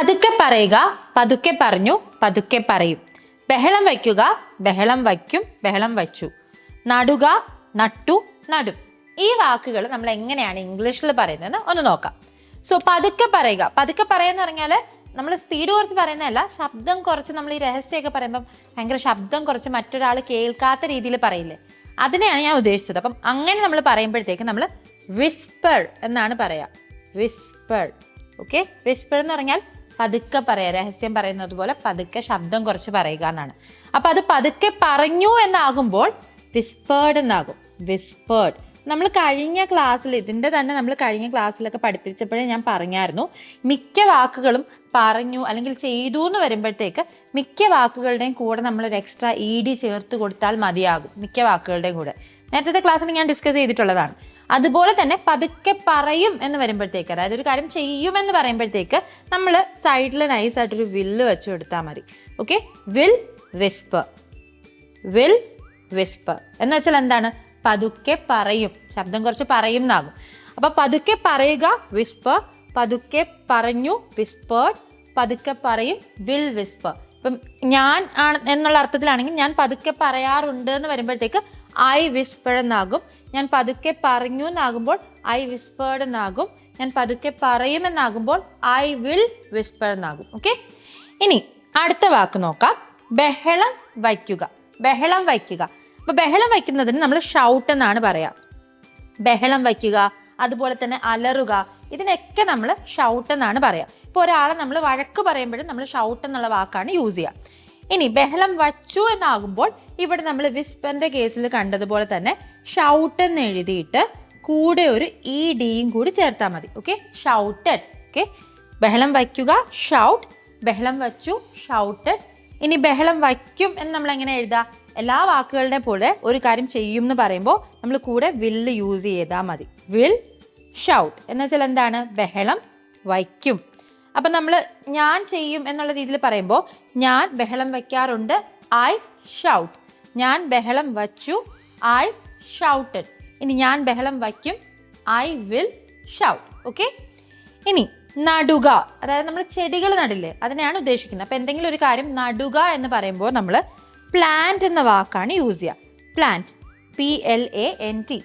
പതുക്കെ പറയുക പതുക്കെ പറഞ്ഞു പതുക്കെ പറയും. ബഹളം വയ്ക്കുക ബഹളം വയ്ക്കും ബഹളം വച്ചു. നടുക നട്ടു നടും. ഈ വാക്കുകൾ നമ്മൾ എങ്ങനെയാണ് ഇംഗ്ലീഷിൽ പറയുന്നത് ഒന്ന് നോക്കാം. സോ പതുക്കെ പറയുക. പതുക്കെ പറയാന്ന് പറഞ്ഞാൽ നമ്മൾ സ്പീഡ് കുറച്ച് പറയുന്നതല്ല ശബ്ദം കുറച്ച് നമ്മൾ ഈ രഹസ്യമൊക്കെ പറയുമ്പം ഭയങ്കര ശബ്ദം കുറച്ച് മറ്റൊരാൾ കേൾക്കാത്ത രീതിയിൽ പറയില്ലേ? അതിനെയാണ് ഞാൻ ഉദ്ദേശിച്ചത്. അപ്പം അങ്ങനെ നമ്മൾ പറയുമ്പോഴത്തേക്ക് നമ്മൾ വിസ്പർ എന്നാണ് പറയുക വിസ്പർ ഓക്കെ വിസ്പർ എന്ന് പറഞ്ഞാൽ പതുക്കെ പറയുക രഹസ്യം പറയുന്നത് പോലെ പതുക്കെ ശബ്ദം കുറച്ച് പറയുക എന്നാണ്. അപ്പൊ അത് പതുക്കെ പറഞ്ഞു എന്നാകുമ്പോൾ വിസ്പേർഡ് എന്നാകും. വിസ്പേർഡ് നമ്മൾ കഴിഞ്ഞ ക്ലാസ്സിൽ ഇതിന്റെ തന്നെ നമ്മൾ കഴിഞ്ഞ ക്ലാസ്സിലൊക്കെ പഠിപ്പിച്ചപ്പോഴേ ഞാൻ പറഞ്ഞായിരുന്നു. മിക്ക വാക്കുകളും പറഞ്ഞു അല്ലെങ്കിൽ ചെയ്തു എന്ന് വരുമ്പോഴത്തേക്ക് മിക്ക വാക്കുകളുടെയും കൂടെ നമ്മളൊരു എക്സ്ട്രാ ഇ ഡി ചേർത്ത് കൊടുത്താൽ മതിയാകും. മിക്ക വാക്കുകളുടെയും കൂടെ. നേരത്തെ ക്ലാസ്സിൽ ഞാൻ ഡിസ്കസ് ചെയ്തിട്ടുള്ളതാണ്. അതുപോലെ തന്നെ പതുക്കെ പറയും എന്ന് വരുമ്പോഴത്തേക്ക് അതായത് ഒരു കാര്യം ചെയ്യുമെന്ന് പറയുമ്പോഴത്തേക്ക് നമ്മൾ സൈഡിൽ നൈസായിട്ടൊരു വില്ല് വെച്ച് കൊടുത്താൽ മതി. Okay will wisp will wisp എന്ന് വെച്ചാൽ എന്താണ്? പതുക്കെ പറയും. ശബ്ദം കുറച്ച് പറയും എന്നാകും. അപ്പൊ പതുക്കെ പറയുക വിസ്പ് പതുക്കെ പറഞ്ഞു വിസ്പേർഡ് പതുക്കെ പറയും വിൽ വിസ്പ് ഇപ്പം ഞാൻ എന്നുള്ള അർത്ഥത്തിലാണെങ്കിൽ ഞാൻ പതുക്കെ പറയാറുണ്ട് എന്ന് വരുമ്പോഴത്തേക്ക് ഐ വിസ്പേർഡ് എന്നാകും. ഞാൻ പതുക്കെ പറഞ്ഞു എന്നാകുമ്പോൾ ഐ വിസ്പേർഡ് എന്നാകും. ഞാൻ പതുക്കെ പറയുമെന്നാകുമ്പോൾ ഐ വിൽ വിസ്പർ എന്നാകും. ഓക്കെ ഇനി അടുത്ത വാക്ക് നോക്കാം. ബഹളം വയ്ക്കുക. ബഹളം വയ്ക്കുക. അപ്പൊ ബഹളം വയ്ക്കുന്നതിന് നമ്മൾ ഷൗട്ട് എന്നാണ് പറയാം. ബഹളം വയ്ക്കുക അതുപോലെ തന്നെ അലറുക ഇതിനൊക്കെ നമ്മൾ ഷൗട്ട് എന്നാണ് പറയാം. ഇപ്പോൾ ഒരാളെ നമ്മൾ വഴക്ക് പറയുമ്പോഴും നമ്മൾ ഷൗട്ട് എന്നുള്ള വാക്കാണ് യൂസ് ചെയ്യുക ഇനി ബഹളം വച്ചു എന്നാകുമ്പോൾ ഇവിടെ നമ്മൾ വിസ്പറിന്റെ കേസിൽ കണ്ടതുപോലെ തന്നെ ഷൗട്ട് എന്ന് എഴുതിയിട്ട് കൂടെ ഒരു ഇ ഡിയും കൂടി ചേർത്താൽ മതി. ഓക്കെ ഷൗട്ടഡ് ഓക്കെ ബഹളം വയ്ക്കുക ഷൗട്ട് ബഹളം വച്ചു ഷൗട്ടഡ് ഇനി ബഹളം വയ്ക്കും എന്ന് നമ്മൾ എങ്ങനെ എഴുതാം? എല്ലാ വാക്കുകളുടെ പോലെ ഒരു കാര്യം ചെയ്യും എന്ന് പറയുമ്പോൾ നമ്മൾ കൂടെ വില്ല് യൂസ് ചെയ്താൽ മതി. വിൽ ഷൗട്ട് എന്നുവെച്ചാൽ എന്താണ്? ബഹളം വയ്ക്കും. അപ്പം നമ്മൾ ഞാൻ ചെയ്യും എന്നുള്ള രീതിയിൽ പറയുമ്പോൾ ഞാൻ ബഹളം വയ്ക്കാറുണ്ട് ഐ ഷൗട്ട് ഞാൻ ബഹളം വച്ചു ഐ ഷൗട്ടഡ് ഇനി ഞാൻ ബഹളം വയ്ക്കും ഐ വിൽ ഷൗട്ട് ഓക്കെ ഇനി നടുക. അതായത് നമ്മൾ ചെടികൾ നടില്ലേ അതിനെയാണ് ഉദ്ദേശിക്കുന്നത്. അപ്പോൾ എന്തെങ്കിലും ഒരു കാര്യം നടുക എന്ന് പറയുമ്പോൾ നമ്മൾ പ്ലാന്റ് എന്ന വാക്കാണ് യൂസ് ചെയ്യുക plant P L A N T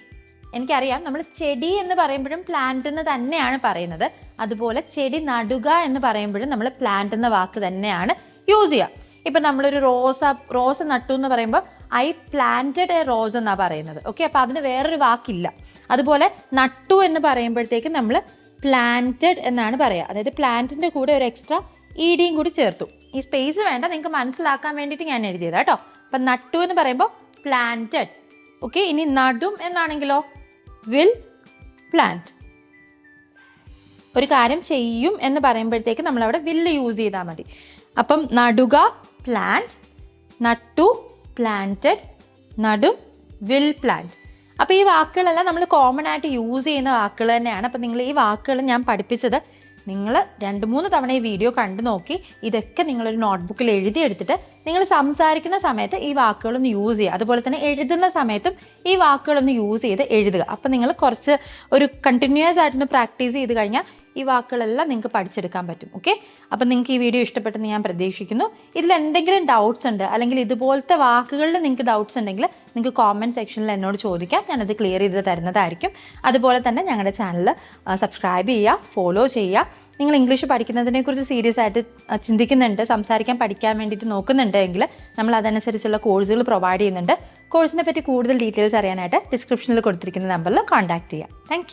എനിക്കറിയാം നമ്മൾ ചെടി എന്ന് പറയുമ്പോഴും പ്ലാന്റ് എന്ന് തന്നെയാണ് പറയുന്നത്. അതുപോലെ ചെടി നടുക എന്ന് പറയുമ്പോഴും നമ്മൾ പ്ലാന്റ് എന്ന വാക്ക് തന്നെയാണ് യൂസ് ചെയ്യുക. ഇപ്പം നമ്മളൊരു റോസ റോസ് നട്ടു എന്ന് പറയുമ്പോൾ ഐ പ്ലാന്റഡ് എ റോസ് എന്നാണ് പറയുന്നത്. ഓക്കെ അപ്പോൾ അതിന് വേറൊരു വാക്കില്ല. അതുപോലെ നട്ടു എന്ന് പറയുമ്പോഴത്തേക്ക് നമ്മൾ പ്ലാന്റഡ് എന്നാണ് പറയുക അതായത് പ്ലാന്റിന്റെ കൂടെ ഒരു എക്സ്ട്രാ ഇ ഡിയും കൂടി ചേർത്തു. ഈ സ്പേസ് വേണ്ട നിങ്ങൾക്ക് മനസ്സിലാക്കാൻ വേണ്ടിയിട്ട് ഞാൻ എഴുതിയത് കേട്ടോ. അപ്പം നട്ടു എന്ന് പറയുമ്പോൾ പ്ലാന്റഡ് ഓക്കെ ഇനി നടും എന്നാണെങ്കിലോ? വിൽ പ്ലാന്റ് ഒരു കാര്യം ചെയ്യും എന്ന് പറയുമ്പോഴത്തേക്ക് നമ്മൾ അവിടെ വില്ല് യൂസ് ചെയ്താൽ മതി. അപ്പം നടുക പ്ലാന്റ് നട്ടു പ്ലാന്റഡ് നടും വിൽ പ്ലാന്റ് അപ്പോൾ ഈ വാക്കുകളെല്ലാം നമ്മൾ കോമൺ ആയിട്ട് യൂസ് ചെയ്യുന്ന വാക്കുകൾ തന്നെയാണ്. അപ്പം നിങ്ങൾ ഈ വാക്കുകൾ ഞാൻ പഠിപ്പിച്ചത് നിങ്ങൾ രണ്ട് മൂന്ന് തവണ ഈ വീഡിയോ കണ്ടു നോക്കി ഇതൊക്കെ നിങ്ങളൊരു നോട്ട്ബുക്കിൽ എഴുതിയെടുത്തിട്ട് നിങ്ങൾ സംസാരിക്കുന്ന സമയത്ത് ഈ വാക്കുകളൊന്ന് യൂസ് ചെയ്യുക. അതുപോലെ തന്നെ എഴുതുന്ന സമയത്തും ഈ വാക്കുകളൊന്ന് യൂസ് ചെയ്ത് എഴുതുക. അപ്പം നിങ്ങൾ കുറച്ച് ഒരു കണ്ടിന്യൂസ് ആയിട്ടൊന്ന് പ്രാക്ടീസ് ചെയ്ത് കഴിഞ്ഞാൽ ഈ വാക്കുകളെല്ലാം നിങ്ങൾക്ക് പഠിച്ചെടുക്കാൻ പറ്റും ഓക്കെ അപ്പം നിങ്ങൾക്ക് ഈ വീഡിയോ ഇഷ്ടപ്പെട്ടെന്ന് ഞാൻ പ്രതീക്ഷിക്കുന്നു. ഇതിൽ എന്തെങ്കിലും ഡൗട്ട്സ് ഉണ്ട് അല്ലെങ്കിൽ ഇതുപോലത്തെ വാക്കുകളിൽ നിങ്ങൾക്ക് ഡൗട്ട്സ് ഉണ്ടെങ്കിൽ നിങ്ങൾക്ക് കോമെന്റ് സെക്ഷനിൽ എന്നോട് ചോദിക്കാം. ഞാനത് ക്ലിയർ ചെയ്ത് തരുന്നതായിരിക്കും. അതുപോലെ തന്നെ ഞങ്ങളുടെ ചാനൽ സബ്സ്ക്രൈബ് ചെയ്യുക ഫോളോ ചെയ്യുക. നിങ്ങൾ ഇംഗ്ലീഷ് പഠിക്കുന്നതിനെക്കുറിച്ച് സീരിയസ് ആയിട്ട് ചിന്തിക്കുന്നുണ്ട് സംസാരിക്കാൻ പഠിക്കാൻ വേണ്ടിയിട്ട് നോക്കുന്നുണ്ട് എങ്കിൽ നമ്മൾ അതനുസരിച്ചുള്ള കോഴ്സുകൾ പ്രൊവൈഡ് ചെയ്യുന്നുണ്ട്. കോഴ്സിനെ പറ്റി കൂടുതൽ ഡീറ്റെയിൽസ് അറിയാനായിട്ട് ഡിസ്ക്രിപ്ഷനിൽ കൊടുത്തിരിക്കുന്ന നമ്പറിൽ കോൺടാക്ട് ചെയ്യാം. Thank